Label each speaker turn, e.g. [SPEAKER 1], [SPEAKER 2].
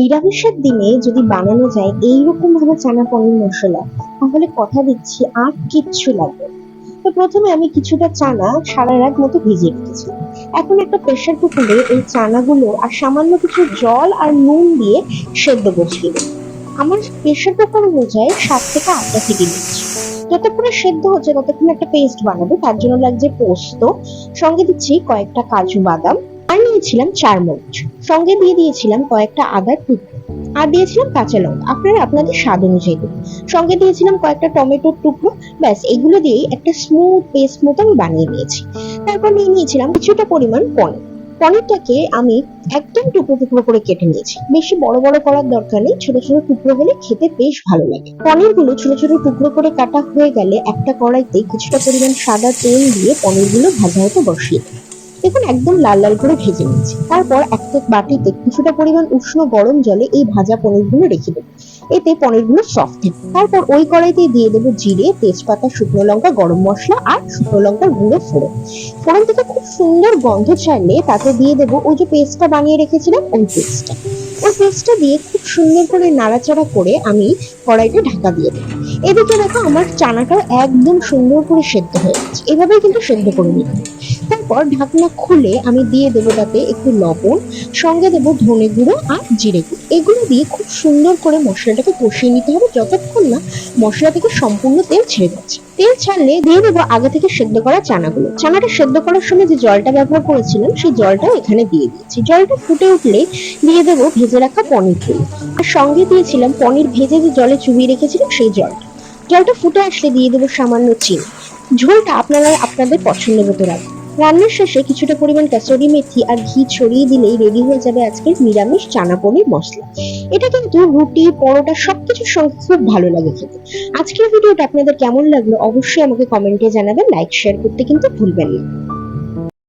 [SPEAKER 1] নিরামিষের দিনে যদি বানানো যায় এইরকম ভাবে চানা পনির মশলা, তাহলে কথা দিচ্ছি আর কিচ্ছু লাগবে তো প্রথমে আমি কিছুটা চানা সারা রাত মতো ভিজিয়ে রেখেছি। এখন একটা প্রেশার কুকারে এই চানাগুলো আর সামান্য কিছু জল আর নুন দিয়ে সেদ্ধ বসিয়ে দেবো। আমার প্রেশার কুকার অনুযায়ী সাত থেকে আটটা সিটি নিচ্ছি যতক্ষণে সেদ্ধ হচ্ছে ততক্ষণ একটা পেস্ট বানাবো, তার জন্য লাগছে পোস্ত। সঙ্গে দিচ্ছি কয়েকটা কাজু বাদাম। আর নিয়েছিলাম চার মরিচ সঙ্গে দিয়ে দিয়েছিলাম কয়েকটা আদার টুকরো। আর দিয়েছিলাম কাঁচা লঙ্কা। আপনারা আপনাদের স্বাদ অনুযায়ী সঙ্গে দিয়েছিলাম কয়েকটা টমেটোর টুকরো। ব্যাস, এগুলো দিয়েই একটা স্মুথ পেস্ট মতো আমি বানিয়ে নিয়েছি। তারপর নিয়ে নিয়েছিলাম কিছুটা পরিমাণ পনির। পনিরটাকে আমি একদম টুকরো টুকরো করে কেটে নিয়েছি। বেশি বড় বড় করার দরকার নেই। ছোট ছোট টুকরো হলে খেতে বেশ ভালো লাগে। পনিরগুলো ছোট ছোট টুকরো করে কাটা হয়ে গেলে একটা কড়াইতে কিছুটা পরিমাণ সাদা তেল দিয়ে পনিরগুলো ভাজা হতে বসিয়ে দেবো দেখুন, একদম লাল লাল করে ভেজে নিয়েছি তারপর একটা বাটিতে কিছুটা পরিমাণ উষ্ণ গরম জলে এই ভাজা পনিরগুলো রেখে দেবো। এতে পনিরগুলো সফট হবে তারপর ওই কড়াইতে দিয়ে দেবো জিরে, তেজপাতা, শুকনো লঙ্কা, গরম মশলা আর শুকনো লঙ্কার গুঁড়ো ফোড়ন। ফোড়ন থেকে খুব সুন্দর গন্ধ ছাড়লে তাতে দিয়ে দেবো ওই যে পেস্টটা বানিয়ে রেখেছিলাম, ওই পেস্টটা ওই পেস্টটা দিয়ে খুব সুন্দর করে নাড়াচাড়া করে আমি কড়াইতে ঢাকা দিয়ে দেবো। এদিকে দেখো আমার চানাটা একদম সুন্দর করে সেদ্ধ হয়ে গেছে। এভাবেই কিন্তু সেদ্ধ করে নিতে হবে। তারপর ঢাকনা খুলে আমি দিয়ে দেবো তাতে একটু লবণ, সঙ্গে দেবো ধনে গুঁড়ো আর জিরে গুঁড়ো। এগুলো দিয়ে খুব সুন্দর করে মশলাটাকে কষিয়ে নিতে হবে, যতক্ষণ না মশলা থেকে সম্পূর্ণ তেল ছেড়ে যাচ্ছে। তেল ছাড়লে দিয়ে দেবো আগে থেকে সেদ্ধ করা চানাগুলো। চানাটা সেদ্ধ করার সময় যে জলটা ব্যবহার করেছিলাম, সেই জলটাও এখানে দিয়ে দিয়েছি। জলটা ফুটে উঠলে দিয়ে দেবো ভেজে রাখা পনির পনিরগুলো আর সঙ্গে দিয়েছিলাম পনির ভেজে যে জলে চুবিয়ে রেখেছিলাম, সেই জলটা। জলটা ফুটে আসলে দিয়ে দেবো সামান্য চিনি। ঝোলটা আপনারা, আপনাদের পছন্দ মতো রাখবেন। রান্নার শেষে কিছুটা পরিমাণ কাসুরি মেথি আর ঘি ছড়িয়ে দিলেই রেডি হয়ে যাবে আজকের নিরামিষ চানা পনির মশলা। এটা কিন্তু রুটি, পরোটা সবকিছুর সঙ্গে খুব ভালো লাগে খেতে। আজকের ভিডিওটা আপনাদের কেমন লাগল অবশ্যই আমাকে কমেন্টে জানাবেন লাইক শেয়ার করতে কিন্তু ভুলবেন না।